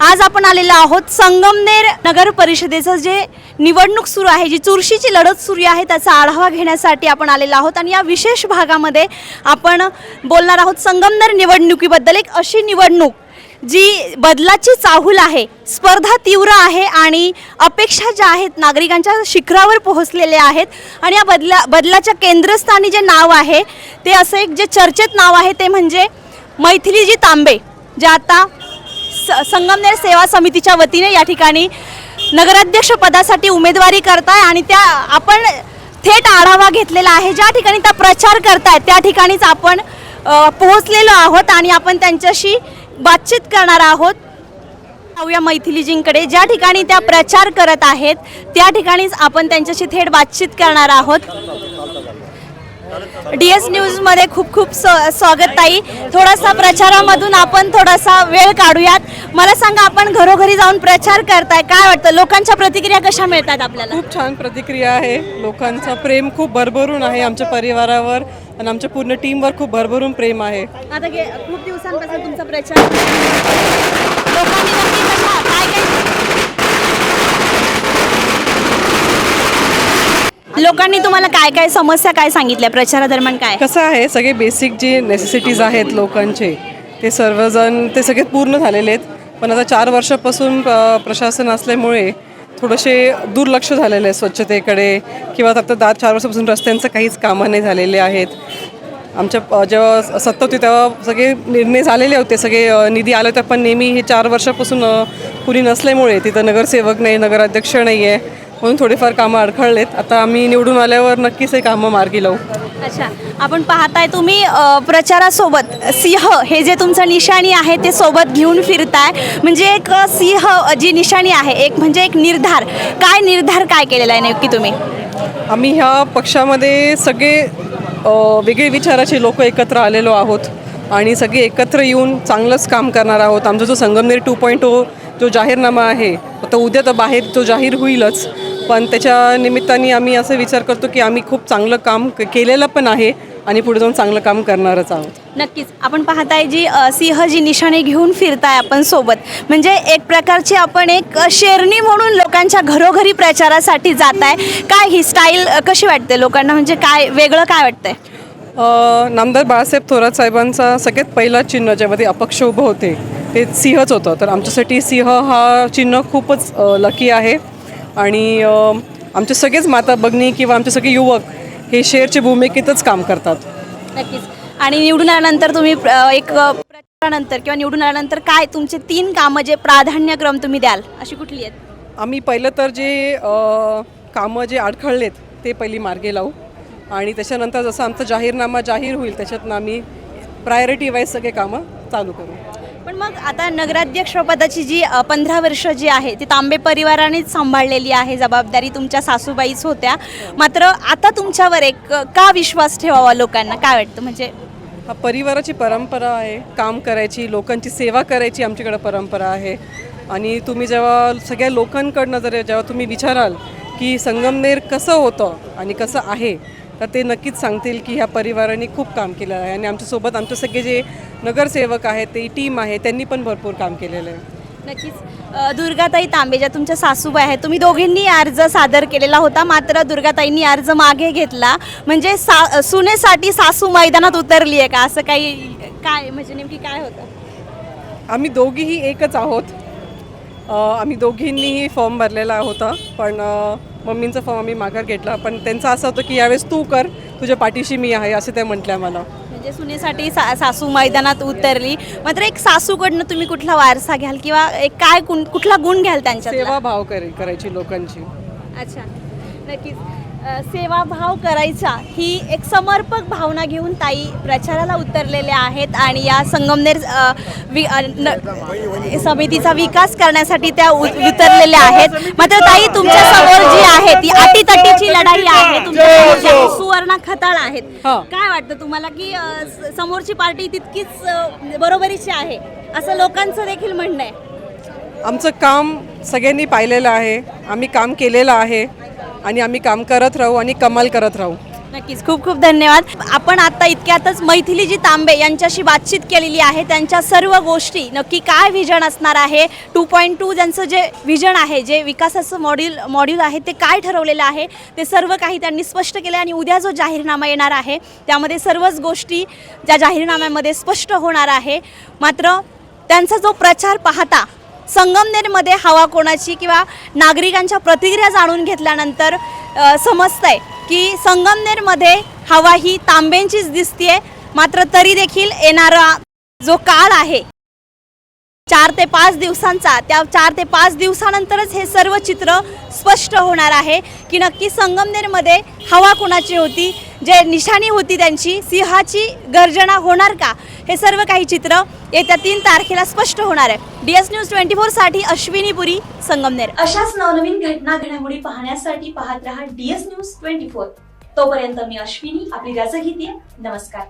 आज आपण आलेलो आहोत संगमनेर नगर परिषदेचं जे निवडणूक सुरू आहे जी चुरशीची लढत सुरू आहे त्याचा आढावा घेण्यासाठी आपण आलेलो आहोत. आणि या विशेष भागामध्ये आपण बोलणार आहोत संगमनेर निवडणुकीबद्दल. एक अशी निवडणूक जी बदलाची चाहूल आहे स्पर्धा तीव्र आहे आणि अपेक्षा ज्या आहेत नागरिकांच्या शिखरावर पोहोचलेल्या आहेत. आणि या बदला बदलाच्या केंद्रस्थानी जे नाव आहे ते असं एक जे चर्चेत नाव आहे ते म्हणजे मैथिलीजी तांबे. जे आता संगमनेर सेवा समितीच्या वतीने या ठिकाणी नगराध्यक्ष पदासाठी उमेदवारी करताय आणि त्या आपण थेट आढावा घेतलेला आहे. ज्या ठिकाणी त्या प्रचार करतायत त्या ठिकाणीच आपण पोहोचलेलो आहोत आणि आपण त्यांच्याशी बातचीत करणार आहोत. जाऊया मैथिलीजींकडे. ज्या ठिकाणी त्या प्रचार करत आहेत त्या ठिकाणीच आपण त्यांच्याशी थेट बातचीत करणार आहोत. डी एस न्यूजमध्ये खूप खूप स्व- स्वागत ताई. थोडासा प्रचारामधून आपण थोडासा वेळ काढूयात. मला सांगा आपण घरोघरी जाऊन प्रचार करताय काय वाटतं? लोकांच्या प्रतिक्रिया कशा मिळतात आपल्याला? खूप छान प्रतिक्रिया आहे. लोकांचं प्रेम खूप भरभरून आहे आमच्या परिवारावर आणि आमच्या पूर्ण टीमवर खूप भरभरून प्रेम आहे. आता गे खूप दिवसांपासून तुमचा प्रचार लोकांनी नक्की कशा काय काय लोकांनी तुम्हाला काय काय समस्या काय सांगितल्या? प्रचारादरम्यान काय? कसं आहे सगळे बेसिक जे नेसेसिटीज आहेत लोकांचे ते सर्वजण ते सगळे पूर्ण झालेले आहेत. पण आता चार वर्षापासून अ, प्रशासन असल्यामुळे थोडेसे दुर्लक्ष झालेले आहे स्वच्छतेकडे किंवा आता दहा चार वर्षापासून रस्त्यांचं काहीच कामं नाही झालेले आहेत. आमच्या अ, जेव्हा सत्ता होती तेव्हा सगळे निर्णय झालेले होते सगळे अ, निधी आले होते. पण नेहमी हे चार वर्षापासून अ, नसल्यामुळे तिथं नगरसेवक नाही नगराध्यक्ष नाही आहे म्हणून थोडेफार कामं अडखळलेत. आता आम्ही निवडून आल्यावर नक्कीच हे कामं मार्गी लावू. अच्छा. आपण पाहताय तुम्ही अ, प्रचारासोबत सिंह हे जे तुमचं निशाणी आहे ते सोबत घेऊन फिरताय. म्हणजे एक अ, सिंह अ, जी निशाणी आहे एक म्हणजे एक निर्धार. काय निर्धार काय केलेला आहे नक्की तुम्ही? आम्ही ह्या पक्षामध्ये सगळे अ, वेगळे विचाराचे लोक एकत्र आलेलो आहोत. आणि सगळे एकत्र येऊन चांगलंच काम करणार आहोत. आमचा जो संगमनेर टू पॉईंट ओ जो जाहीरनामा आहे आता उद्या तर बाहेर तो जाहीर होईलच. पण त्याच्या निमित्ताने आम्ही असं विचार करतो की आम्ही खूप चांगलं काम केलेलं पण आहे आणि पुढे जाऊन चांगलं काम करणारच आहोत. नक्कीच. आपण पाहताय जी अ, सिंह जी निशाणी घेऊन फिरताय आपण सोबत. म्हणजे एक प्रकारची आपण एक अ, शेरणी म्हणून लोकांच्या घरोघरी प्रचारासाठी जात आहे काय ही स्टाईल अ, कशी वाटते लोकांना? म्हणजे काय वेगळं काय वाटतंय? अ, नामदार बाळासाहेब थोरात साहेबांचा सगळ्यात पहिला चिन्ह ज्यामध्ये अपक्ष उभं होते ते सिंहच होतं. तर आमच्यासाठी सिंह हा चिन्ह खूपच लकी आहे. आणि आमचे सगळेच माता भगिनी किंवा आमचे सगळे युवक हे शेअरच्या भूमिकेतच काम करतात. नक्कीच. आणि निवडून आल्यानंतर तुम्ही एक प्रचारानंतर किंवा निवडून आल्यानंतर काय तुमचे तीन कामं जे प्राधान्यक्रम तुम्ही द्याल अशी कुठली आहेत? आम्ही पहिलं तर जे कामं जे अडखळलेत ते पहिली मार्गे लावू. आणि त्याच्यानंतर जसं आमचा जाहीरनामा जाहीर होईल त्याच्यातनं आम्ही प्रायोरिटी वाईज सगळे कामं चालू करू. मग आता नगराध्यक्ष पदाची जी पंधरा वर्ष जी आहे ती तांबे परिवारानेच सांभाळलेली आहे जबाबदारी तुमच्या सासूबाईच होत्या. मात्र आता तुमच्यावर एक का विश्वास ठेवावा लोकांना? काय वाटतं? म्हणजे हा परिवाराची परंपरा आहे काम करायची लोकांची सेवा करायची आमच्याकडं परंपरा आहे. आणि तुम्ही जेव्हा सगळ्या लोकांकडनं जर जेव्हा तुम्ही विचाराल की संगमनेर कसं होतं आणि कसं आहे तर ते नक्कीच सांगतील की ह्या परिवाराने खूप काम केलं आहे. आणि आमच्यासोबत आमचे सगळे जे नगरसेवक आहेत ते टीम आहे त्यांनी पण भरपूर काम केलेलं आहे. नक्कीच. दुर्गाताई तांबे ज्या तुमच्या सासूबाई आहेत तुम्ही दोघींनी अर्ज सादर केलेला होता मात्र दुर्गाताईंनी अर्ज मागे घेतला. म्हणजे सा सुनेसाठी सासू मैदानात उतरली आहे का? असं काही काय म्हणजे नेमकी काय होतं? आम्ही दोघीही एकच आहोत. आम्ही दोघींनीही फॉर्म भरलेला होता पण मम्मींचा फॉर्म आम्ही माघार घेतला. पण त्यांचं असं होतं की यावेळेस तू कर तुझ्या पाठीशी मी आहे असं त्या म्हटल्या मला म्हणजे सुनेसाठी सा सासू मैदानात उतरली. मात्र एक सासूकडनं तुम्ही कुठला वारसा घ्याल किंवा एक काय कुण- कुठला गुण घ्याल त्यांच्यात सेवा भाव करे करायची लोकांची. अच्छा. नक्कीच. अ, सेवाभाव करायचा ही एक समर्पक भावना घेऊन ताई प्रचाराला उतरलेल्या आहेत आणि या संगमनेर वि समितीचा विकास करण्यासाठी त्या उतरलेल्या आहेत. मात्र ताई तुमच्या ती अटीतटीची लढाई आहे तुमच्या ज्या सुवर्णा खताळ आहेत. हा. काय वाटतं तुम्हाला की अ, स- समोरची पार्टी तितकीच अ, बरोबरीची आहे? असं लोकांचं देखील म्हणणं आहे. आमचं काम सगळ्यांनी पाहिलेलं आहे. आम्ही काम केलेलं आहे आणि आम्ही काम करत राहू आणि कमाल करत राहू. नक्कीच. खूप खूप धन्यवाद. आपण आता इतक्यातच मैथिलीजी तांबे यांच्याशी बातचीत केलेली आहे त्यांच्या सर्व गोष्टी नक्की काय व्हिजन असणार आहे? टू पॉईंट टू ज्यांचं जे व्हिजन आहे जे विकासाचं मॉड्यूल मॉड्यूल आहे ते काय ठरवलेलं आहे? ते सर्व काही त्यांनी स्पष्ट केलं आणि उद्या जो जाहीरनामा येणार आहे त्यामध्ये सर्वच गोष्टी ज्या जाहीरनाम्यामध्ये स्पष्ट होणार आहे. मात्र त्यांचा जो प्रचार पाहता संगमनेरमध्ये हवा कोणाची किंवा नागरिकांच्या प्रतिक्रिया जाणून घेतल्यानंतर समजतंय की संगमनेरमध्ये हवा ही तांब्यांचीच दिसतीये. मात्र तरी देखील येणारा जो काळ आहे चार ते पाच दिवसांचा त्या चार ते पाच दिवसानंतरच हे सर्व चित्र स्पष्ट होणार आहे की नक्की संगमनेरमध्ये हवा कुणाची होती जे निशाणी होती त्यांची सिंहाची गर्जना होणार का? हे सर्व काही चित्र येत्या तीन तारखेला स्पष्ट होणार आहे. डी एस न्यूज ट्वेंटी फोरसाठी अश्विनी पुरी संगमनेर. अशाच नवनवीन घटना घडामोडी पाहण्यासाठी पाहत रहा डीएस न्यूज ट्वेंटी फोर तोपर्यंत मी अश्विनी आपली रजा घेते नमस्कार.